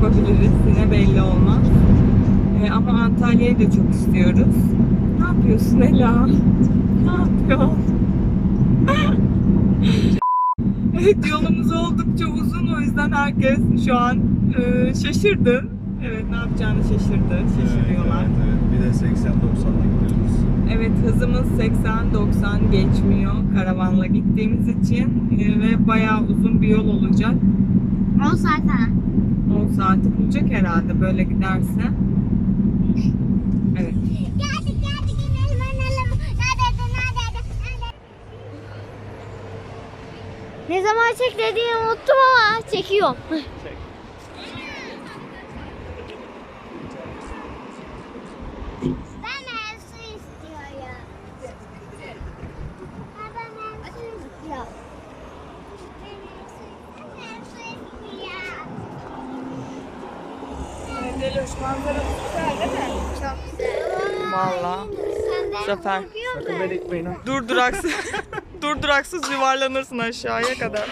yapabiliriz. Yine belli olmaz. Ee, ama Antalya'yı da çok istiyoruz. Ne yapıyorsun Ela? Ne yapıyorsun? evet yolumuz oldukça uzun o yüzden herkes şu an e, şaşırdı. Evet ne yapacağını şaşırdı. Şaşırıyorlar. Evet, evet, evet. Bir de 80-90'la gidiyoruz. Evet hızımız 80-90 geçmiyor karavanla gittiğimiz için e, ve bayağı uzun bir yol olacak. 10 saat ha. 10 saati bulacak herhalde böyle giderse. Evet. Geldik geldik inelim inelim. Nerede nerede nerede? Ne zaman çek dediğini unuttum ama çekiyorum. Ben meyve suyu istiyorum. Ha, Ben meyve suyu istiyorum. Ben meyve suyu- ben meyve suyu istiyorum. Deloş manzaramız güzel değil mi? Çok güzel. Valla. Zafer. Sakın ekmeyin ha. Dur duraksız. Dur duraksız yuvarlanırsın aşağıya kadar.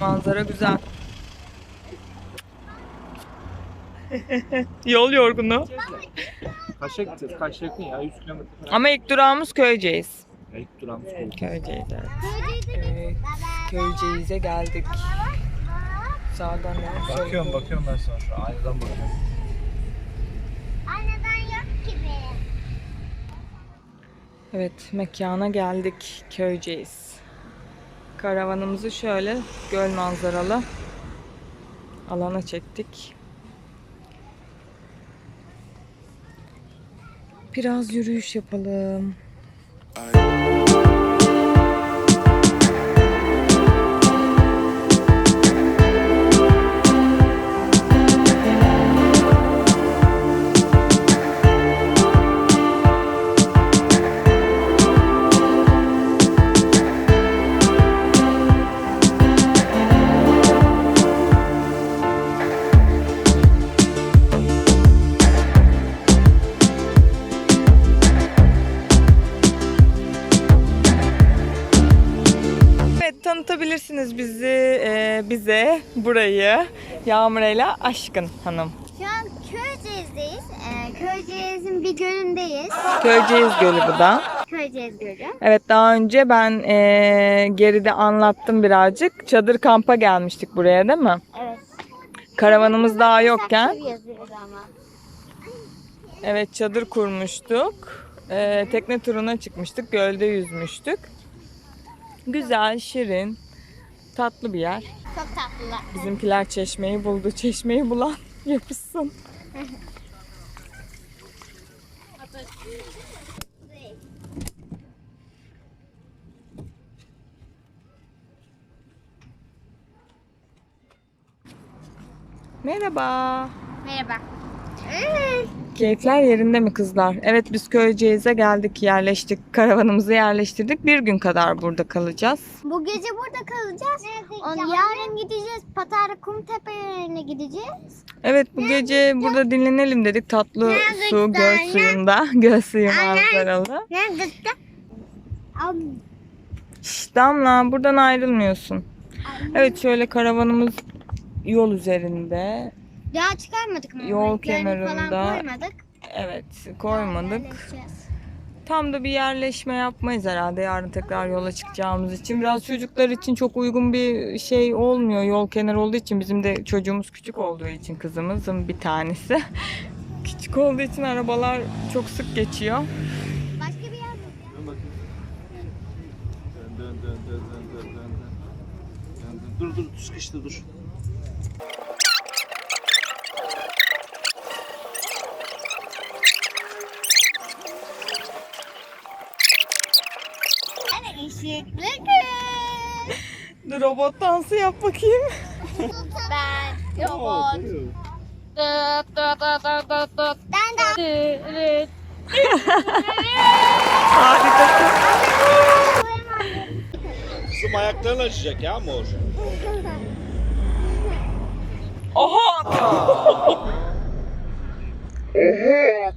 Manzara güzel. Yol yorgunu. Gideceğiz? Kaçta yakın ya? 100 kilometre falan. Ama ilk durağımız Köyceğiz. İlk durağımız. Köyceğiz evet. Köyceğiz'e Evet, Köyceğiz'e geldik. Sağdan ne? Bakıyorum bakıyorum ben sana şu an. Aynadan bakıyorum. Aynadan yok gibi. Evet, mekana geldik. Köyceğiz. Karavanımızı şöyle göl manzaralı alana çektik. Biraz yürüyüş yapalım. Evet, tanıtabilirsiniz bizi e, bize burayı Yağmur'la Aşkın Hanım. Şu an Köyceğiz'deyiz. Ee, Köyceğiz'in bir gölündeyiz. Köyceğiz Gölü bu da. Köyceğiz Gölü. Evet daha önce ben e, geride anlattım birazcık. Çadır kampa gelmiştik buraya değil mi? Evet. Karavanımız daha yokken. Saksı yazıyoruz ama. Evet çadır kurmuştuk. E, tekne turuna çıkmıştık. Gölde yüzmüştük. Güzel, şirin, tatlı bir yer. Çok tatlılar. Bizimkiler çeşmeyi buldu. Çeşmeyi bulan yapışsın. Merhaba. Merhaba. Keyifler yerinde mi kızlar? Evet biz Köyceğiz'e geldik, yerleştik, karavanımızı yerleştirdik. Bir gün kadar burada kalacağız. Bu gece burada kalacağız. On, yarın gideceğiz. Patara Kumtepe'lerine gideceğiz. Evet bu gece burada dinlenelim dedik. Tatlı Nerede su, göl tane? suyunda, göl suyu Anne. manzaralı. Damla buradan ayrılmıyorsun. Evet şöyle karavanımız yol üzerinde. Daha çıkarmadık mı? Yol Renklerini kenarında. Falan koymadık. Evet koymadık. Tam da bir yerleşme yapmayız herhalde yarın tekrar yola çıkacağımız için. Biraz çocuklar için çok uygun bir şey olmuyor. Yol kenarı olduğu için bizim de çocuğumuz küçük olduğu için kızımızın bir tanesi. küçük olduğu için arabalar çok sık geçiyor. Başka bir yer dön dön dön dön dön dön. Dön, dön. Dur dur sıkıştı dur. Dur robot dansı yap bakayım. Ben robot. Ben de. Harikasın. Kızım ayakların acıyacak ya mor. Oha! evet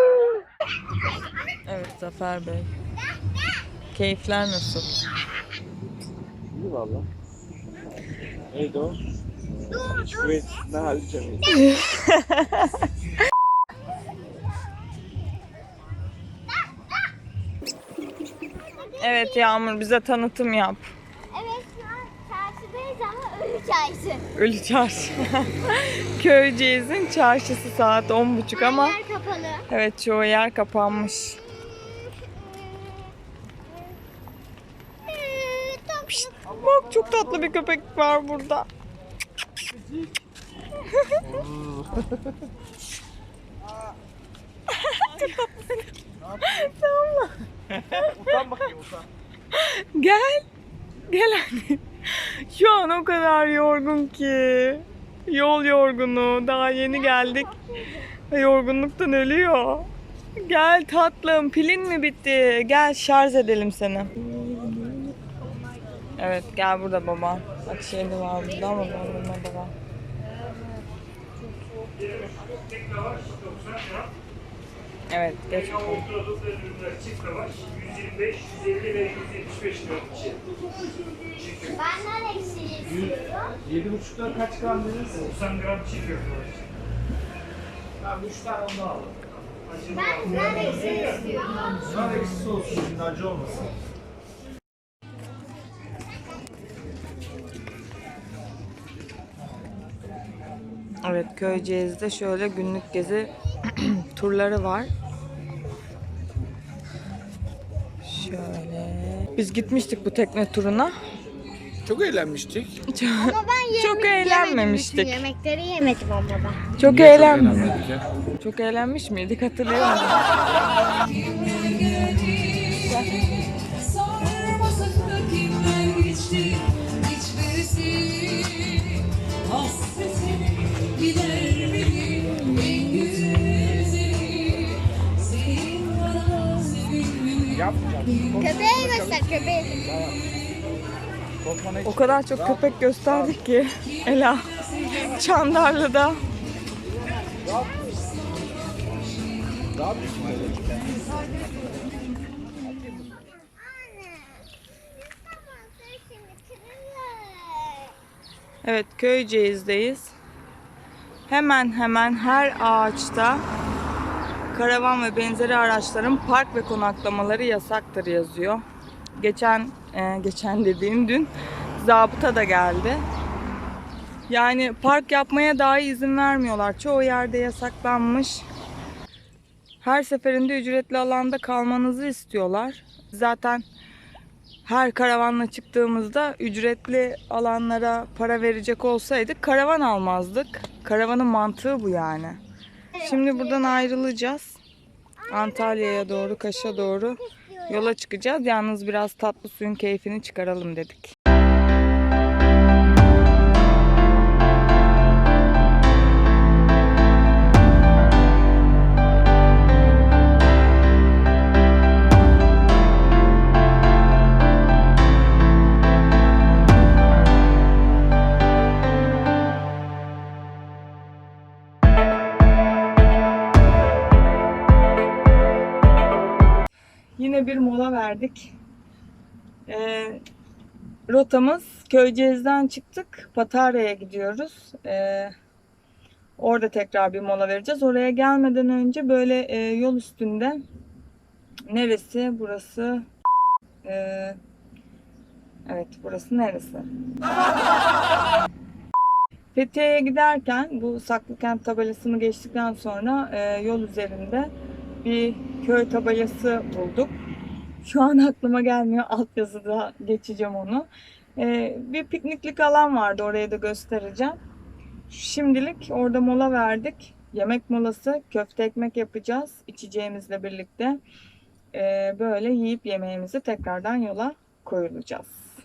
Zafer Bey. Keyifler nasıl? İyi valla. Neydi o? Kuvvet ne halledeceğim? Evet Yağmur bize tanıtım yap. Evet şu an çarşıdayız ama ölü çarşı. Ölü Çarşı. Köyceğiz'in çarşısı saat 10.30 ama Her yer kapalı. evet çoğu yer kapanmış. Ee, tatlı. Bak çok tatlı bir köpek var burada. tamam. Utan bakayım utan. Gel. Gel anne. Şu an o kadar yorgun ki. Yol yorgunu. Daha yeni geldik. Yorgunluktan ölüyor. Gel tatlım. Pilin mi bitti? Gel şarj edelim seni. Evet gel burada baba. Bak şey de var burada ama dondurma da var. Evet geç. bakalım. Çift lavaş 125, 150 ve 175 lira kişi. Benden eksiği istiyorum. Yedi buçuklar kaç gram dediniz? 90 gram çift lavaş. Tamam üç tane ondan aldım. Ben benden eksiği istiyorum. Bunlar eksisi olsun şimdi acı olmasın. Evet Köyceğiz'de şöyle günlük gezi turları var. Şöyle. Biz gitmiştik bu tekne turuna. Çok eğlenmiştik. Ama ben yemek Çok eğlenmemiştik. Yemedim bütün yemekleri yemedim ama ben. Çok eğlenmedik. eğlenmedik ya? Çok eğlenmiş miydik hatırlıyor sevinmeni Köpeğe göster köpeği. O kadar çok köpek gösterdik ki Ela Çandarlı'da. Evet Köyceğiz'deyiz. Hemen hemen her ağaçta karavan ve benzeri araçların park ve konaklamaları yasaktır yazıyor. Geçen e, geçen dediğim dün zabıta da geldi. Yani park yapmaya dahi izin vermiyorlar. Çoğu yerde yasaklanmış. Her seferinde ücretli alanda kalmanızı istiyorlar. Zaten her karavanla çıktığımızda ücretli alanlara para verecek olsaydık karavan almazdık. Karavanın mantığı bu yani. Şimdi buradan ayrılacağız. Antalya'ya doğru, Kaş'a doğru yola çıkacağız. Yalnız biraz tatlı suyun keyfini çıkaralım dedik. Yine bir mola verdik. Ee, rotamız Köyceğiz'den çıktık. Patarya'ya gidiyoruz. Ee, Orada tekrar bir mola vereceğiz. Oraya gelmeden önce böyle e, yol üstünde neresi burası? E, evet burası neresi? Fethiye'ye giderken bu Saklıkent tabelasını geçtikten sonra e, yol üzerinde bir köy tabelası bulduk. Şu an aklıma gelmiyor. Altyazıda geçeceğim onu. E, bir pikniklik alan vardı. Orayı da göstereceğim. Şimdilik orada mola verdik. Yemek molası. Köfte ekmek yapacağız. içeceğimizle birlikte. E, böyle yiyip yemeğimizi tekrardan yola koyulacağız.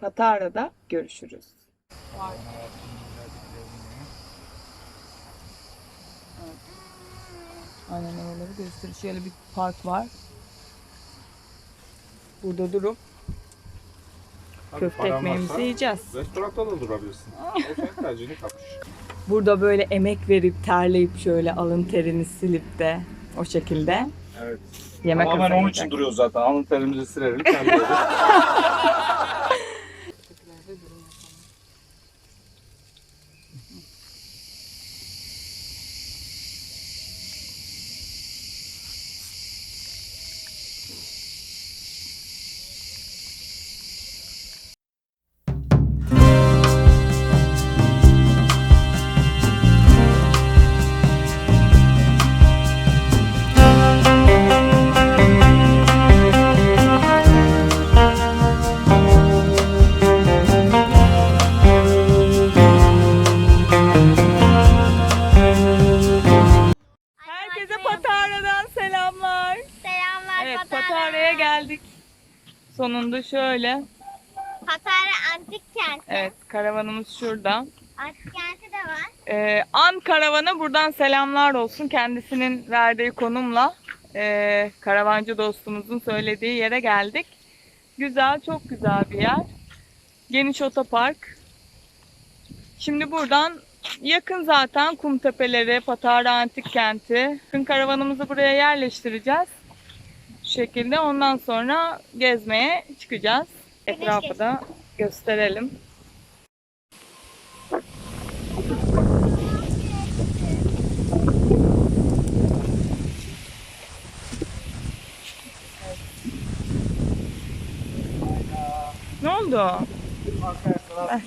Patara'da görüşürüz. Aynen oraları gösteriyor. Şöyle bir park var. Burada durup köfte ekmeğimizi yiyeceğiz. Restoranda da durabilirsin. O senin tercihini kapış. Burada böyle emek verip terleyip şöyle alın terini silip de o şekilde Evet. yemek Tamamen onun hazırlayacak. için duruyoruz zaten. Alın terimizi silerim. terliyoruz. Sonunda şöyle. Patara Antik Kenti. Evet karavanımız şurada. Antik Kenti de var. Ee, An karavana buradan selamlar olsun. Kendisinin verdiği konumla ee, karavancı dostumuzun söylediği yere geldik. Güzel, çok güzel bir yer. Geniş otopark. Şimdi buradan yakın zaten kum tepeleri, Patara Antik Kenti. Bakın karavanımızı buraya yerleştireceğiz. Şekilde ondan sonra gezmeye çıkacağız. Etrafı da gösterelim. Ne oldu? Eh.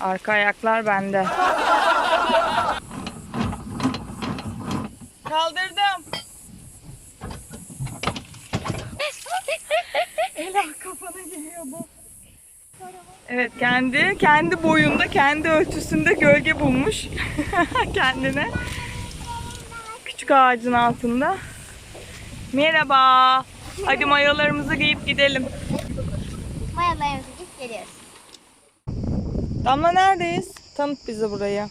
Arka ayaklar bende. Kaldırdım. Ela kafana geliyordu. Evet kendi kendi boyunda kendi ölçüsünde gölge bulmuş kendine. Küçük ağacın altında. Merhaba. Hadi mayolarımızı giyip gidelim. Mayalarımızı gidip geliyoruz. Damla neredeyiz? Tanıt bize burayı.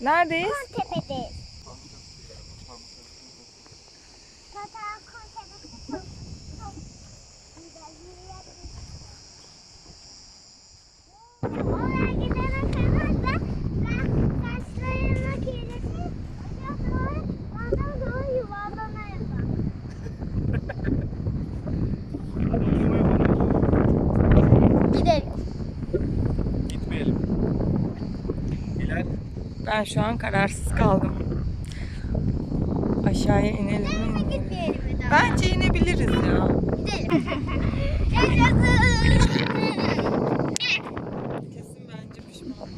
Neredeyiz? Tepedeyiz. Patara Kontepe'de çok çok güzel bir yer. Oraya gidene kadar da ben saçlarımı kirletip aşağı doğru bana doğru yuvarlanırım. Gidelim. Gitmeyelim. Hilal. Ben şu an kararsız kaldım. Aşağıya inelim mi? Bence inebiliriz ya. Gidelim. Kesin bence pişman.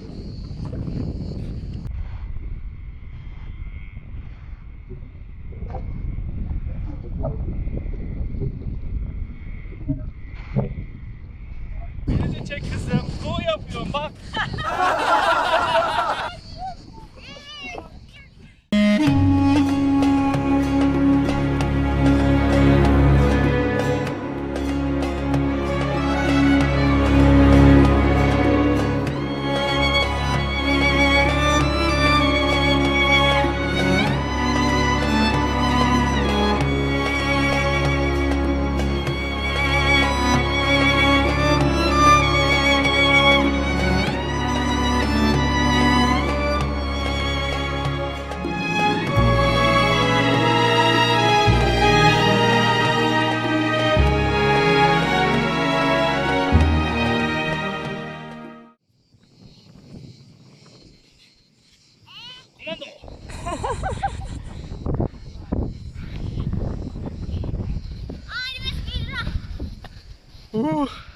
Birinci çek kızım. Go yapıyorum bak. Uh.